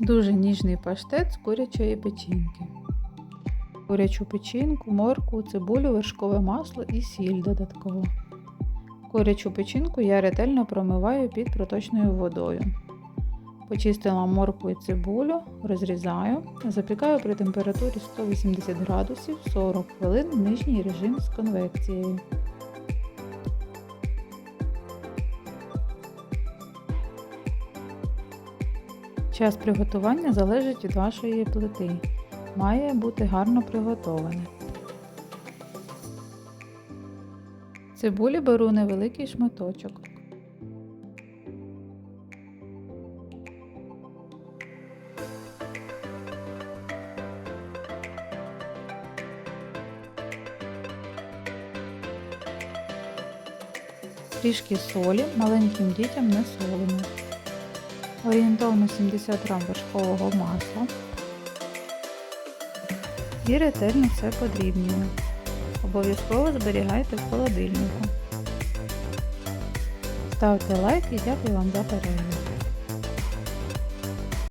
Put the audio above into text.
Дуже ніжний паштет з курячої печінки. Курячу печінку, моркву, цибулю, вершкове масло і сіль додатково. Курячу печінку я ретельно промиваю під проточною водою. Почистила моркву і цибулю, розрізаю, запікаю при температурі 180 градусів 40 хвилин в нижній режим з конвекцією. Час приготування залежить від вашої плити. Має бути гарно приготоване. Цибулі беру невеликий шматочок. Трішки солі маленьким дітям не солимо. Орієнтовно 70 г вершкового масла. І ретельно все подрібнюю. Обов'язково зберігайте в холодильнику. Ставте лайк і дякую вам за перегляд.